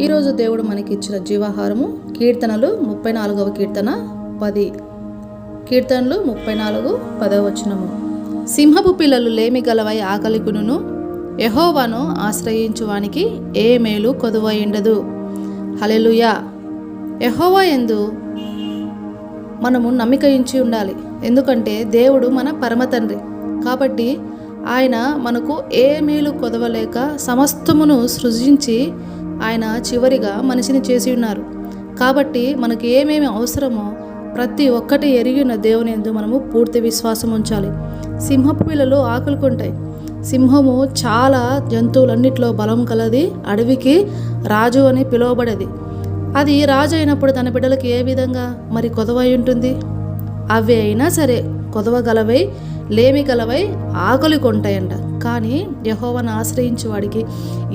ఈరోజు దేవుడు మనకి ఇచ్చిన జీవాహారము కీర్తనలు ముప్పై నాలుగవ కీర్తన పది. కీర్తనలు ముప్పై నాలుగు పదవ వచనము. సింహపు పిల్లలు లేమి గలవై ఆకలికును యహోవాను ఆశ్రయించువానికి ఏ మేలు కొదువైండదు హలెలుయా యహోవా ఎందు మనము నమ్మికయించి ఉండాలి. ఎందుకంటే దేవుడు మన పరమ తండ్రి. కాబట్టి ఆయన మనకు ఏ మేలు కొదవలేక సమస్తమును సృజించి ఆయన చివరిగా మనిషిని చేసి ఉన్నారు. కాబట్టి మనకు ఏమేమి అవసరమో ప్రతి ఒక్కటి ఎరిగిన దేవుని ఎందు మనము పూర్తి విశ్వాసం ఉంచాలి. సింహపు పిల్లలు ఆకులుకుంటాయి సింహము చాలా జంతువులన్నిటిలో బలం కలది అడవికి రాజు అని పిలువబడేది. అది రాజు అయినప్పుడు తన బిడ్డలకు ఏ విధంగా మరి కొదవై ఉంటుంది? అవి అయినా సరే కొదవ గలవై లేమి గలవై ఆకలి కొంటాయంట. కానీ యహోవను ఆశ్రయించి వాడికి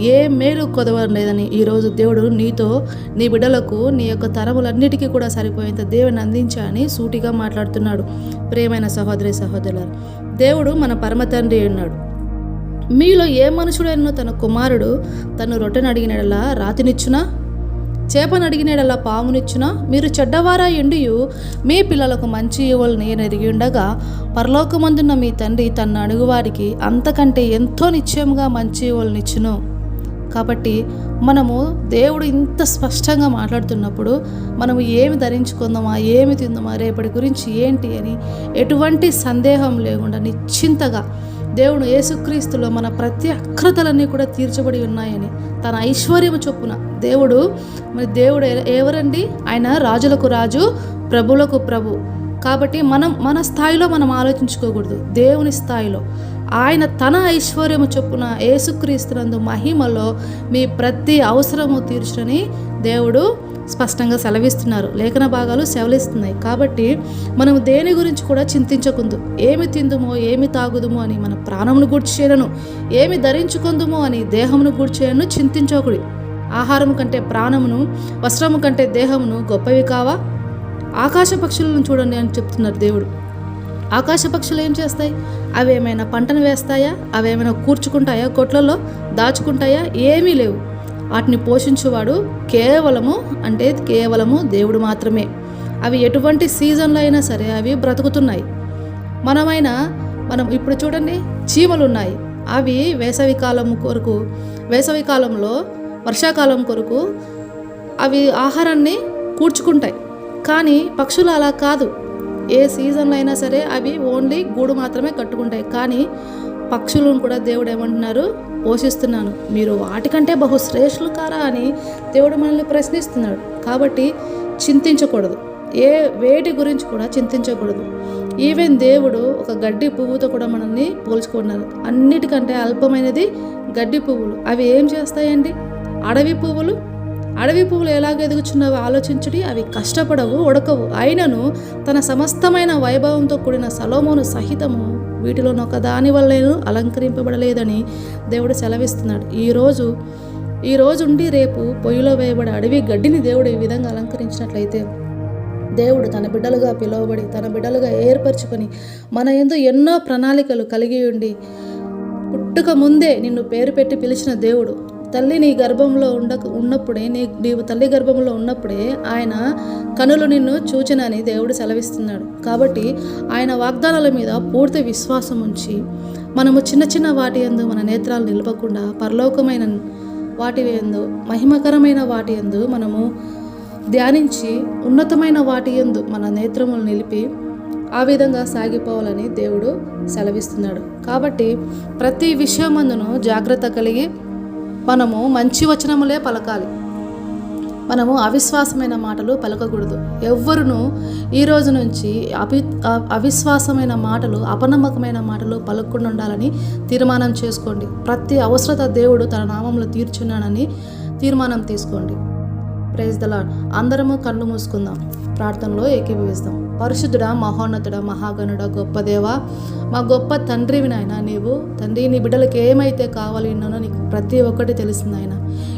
ఏ మేలు కొదవ లేదని ఈరోజు దేవుడు నీతో నీ బిడ్డలకు నీ యొక్క తరములన్నిటికీ కూడా సరిపోయేంత దేవుని అందించని సూటిగా మాట్లాడుతున్నాడు. ప్రేమైన సహోదరి సహోదరులు దేవుడు మన పరమ తండ్రి ఉన్నాడు మీలో ఏ మనుషుడైనా తన కుమారుడు తను రొట్టెను అడిగినలా రాతినిచ్చునా? చేపనడిగినేడలా పామునిచ్చున పామునిచ్చునా మీరు చెడ్డవారా ఎండియు మీ పిల్లలకు మంచి ఇవ్వలు నేను ఎరిగి ఉండగా పరలోకమందున్న మీ తండ్రి తన అడుగువారికి అంతకంటే ఎంతో నిశ్చయముగా మంచి ఇవ్వలనిచ్చును కాబట్టి మనము దేవుడు ఇంత స్పష్టంగా మాట్లాడుతున్నప్పుడు మనము ఏమి ధరించుకుందామా ఏమి తిందామా రేపటి గురించి ఏంటి అని ఎటువంటి సందేహం లేకుండా నిశ్చింతగా దేవుడు యేసుక్రీస్తులో మన ప్రతి అక్రతలన్నీ కూడా తీర్చబడి ఉన్నాయని తన ఐశ్వర్యము చొప్పున. దేవుడు మరి దేవుడు ఎవరండి? ఆయన రాజులకు రాజు ప్రభులకు ప్రభు. కాబట్టి మనం మన స్థాయిలో మనం ఆలోచించుకోకూడదు. దేవుని స్థాయిలో. ఆయన తన ఐశ్వర్యము చొప్పున యేసుక్రీస్తునందు మహిమలో మీ ప్రతి అవసరము తీర్చునని దేవుడు స్పష్టంగా సెలవిస్తున్నారు. లేఖన భాగాలు సెలవిస్తున్నాయి కాబట్టి మనం దేని గురించి కూడా చింతించకుందు. ఏమి తిందుమో ఏమి తాగుదుమో అని మన ప్రాణమును గూడ్చేయను ఏమి ధరించుకుందుమో అని దేహమును గూడ్చేయను చింతించకుడి. ఆహారము కంటే ప్రాణమును వస్త్రము కంటే దేహమును గొప్పవి కావా? ఆకాశ పక్షులను చూడండి అని చెప్తున్నారు దేవుడు. ఆకాశ పక్షులు ఏం చేస్తాయి? అవి ఏమైనా పంటను వేస్తాయా? అవి ఏమైనా కూర్చుకుంటాయా? కొట్లలో దాచుకుంటాయా? ఏమీ లేవు. వాటిని పోషించువాడు కేవలము అంటే కేవలము దేవుడు మాత్రమే. అవి ఎటువంటి సీజన్లో అయినా సరే అవి బ్రతుకుతున్నాయి. మనమైనా మనం ఇప్పుడు చూడండి చీమలు ఉన్నాయి అవి వేసవి కాలం కొరకు వేసవి కాలంలో వర్షాకాలం కొరకు అవి ఆహారాన్ని కూర్చుకుంటాయి. కానీ పక్షులు అలా కాదు. ఏ సీజన్లో అయినా సరే అవి ఓన్లీ గూడు మాత్రమే కట్టుకుంటాయి. కానీ పక్షులను కూడా దేవుడు ఏమంటున్నారు? పోషిస్తున్నాను. మీరు వాటికంటే బహుశ్రేష్ఠులు కారా అని దేవుడు మనల్ని ప్రశ్నిస్తున్నాడు. కాబట్టి చింతించకూడదు. ఏ వేటి గురించి కూడా చింతించకూడదు. ఈవెన్ దేవుడు ఒక గడ్డి పువ్వుతో కూడా మనల్ని పోల్చుకున్నారు. అన్నిటికంటే అల్పమైనది గడ్డి పువ్వులు. అవి ఏం చేస్తాయండి? అడవి పువ్వులు అడవి పువ్వులు ఎలాగ ఎదుగుచున్నవో ఆలోచించుడి అవి కష్టపడవు ఉడకవు. అయినను తన సమస్తమైన వైభవంతో కూడిన సలోమోను సహితము వీటిలోనొక ఒక దాని వల్లేను అలంకరింపబడలేదని దేవుడు సెలవిస్తున్నాడు. ఈరోజు ఈ రోజు ఉండి రేపు పొయ్యిలో వేయబడే అడవి గడ్డిని దేవుడు ఈ విధంగా అలంకరించినట్లయితే దేవుడు తన బిడ్డలుగా పిలువబడి తన బిడ్డలుగా ఏర్పరచుకొని మన ఎందు ఎన్నో ప్రణాళికలు కలిగి ఉండి పుట్టుక ముందే నిన్ను పేరు పెట్టి పిలిచిన దేవుడు తల్లి నీ గర్భంలో ఉండ ఉన్నప్పుడే నీ నీవు తల్లి గర్భంలో ఉన్నప్పుడే ఆయన కనులు నిన్ను చూచనని దేవుడు సెలవిస్తున్నాడు. కాబట్టి ఆయన వాగ్దానాల మీద పూర్తి విశ్వాసం ఉంచి మనము చిన్న చిన్న వాటి యందు మన నేత్రాలు నిలపకుండా పరలోకమైన వాటి యందు మహిమకరమైన వాటి యందు మనము ధ్యానించి ఉన్నతమైన వాటి యందు మన నేత్రములు నిలిపి ఆ విధంగా సాగిపోవాలని దేవుడు సెలవిస్తున్నాడు. కాబట్టి ప్రతి విషయమందును జాగ్రత్త కలిగి మనము మంచి వచనములే పలకాలి. మనము అవిశ్వాసమైన మాటలు పలకకూడదు. ఎవ్వరును ఈ రోజు నుంచి అవి అవిశ్వాసమైన మాటలు అపనమ్మకమైన మాటలు పలకకుండా ఉండాలని తీర్మానం చేసుకోండి. ప్రతి అవసరత దేవుడు తన నామంలో తీర్చున్నానని తీర్మానం తీసుకోండి. ప్రైజ్ ద అందరము కళ్ళు మూసుకుందాం. ప్రార్థనలో ఏకీభవిస్తాం. పరిశుద్ధుడ మహోన్నతుడ మహాగణుడ గొప్ప దేవ మా గొప్ప తండ్రివి నాయన నీవు తండ్రి నీ బిడ్డలకు ఏమైతే కావాలి ఉన్నానో నీకు ప్రతి ఒక్కటి తెలిసింది ఆయన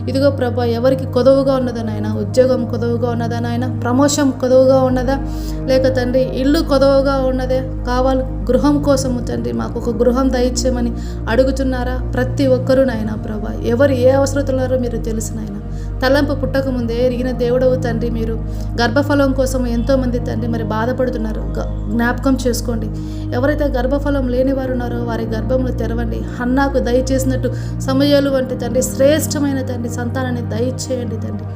ఇదిగో ప్రభా ఎవరికి కొదవుగా ఉన్నదా నాయన? ఉద్యోగం కొదవుగా ఉన్నదా నాయన? ప్రమోషన్ కొదవుగా ఉన్నదా? లేక తండ్రి ఇల్లు కొదవుగా ఉన్నదే? కావాలి గృహం కోసము తండ్రి మాకు ఒక గృహం దయచేయమని అడుగుతున్నారా? ప్రతి ఒక్కరూ నాయన ప్రభా ఎవరు ఏ అవసరతున్నారో మీరు తెలిసినాయన తలంపు పుట్టకముందే ఎరిగిన దేవుడవు తండ్రి మీరు. గర్భఫలం కోసం ఎంతోమంది తండ్రి మరి బాధపడుతున్నారు. జ్ఞాపకం చేసుకోండి. ఎవరైతే గర్భఫలం లేని వారు ఉన్నారో వారి గర్భములు తెరవండి. హన్నాకు దయచేసినట్టు సమయాలు వంటి తండ్రి శ్రేష్టమైన తండ్రి సంతానాన్ని దయచేయండి తండ్రి.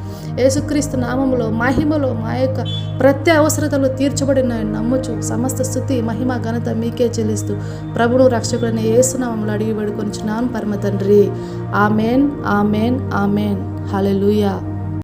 యేసుక్రీస్తు నామములో మహిమలో మా యొక్క ప్రతి అవసరతలు తీర్చబడిన నమ్ముచు సమస్త స్థుతి మహిమ ఘనత మీకే చెల్లిస్తూ ప్రభుడు రక్షకుడైన యేసునామంలో అడిగి వేడుకొనిచున్నాను పరమ తండ్రి. ఆమెన్ ఆమెన్ ఆమెన్. Hallelujah.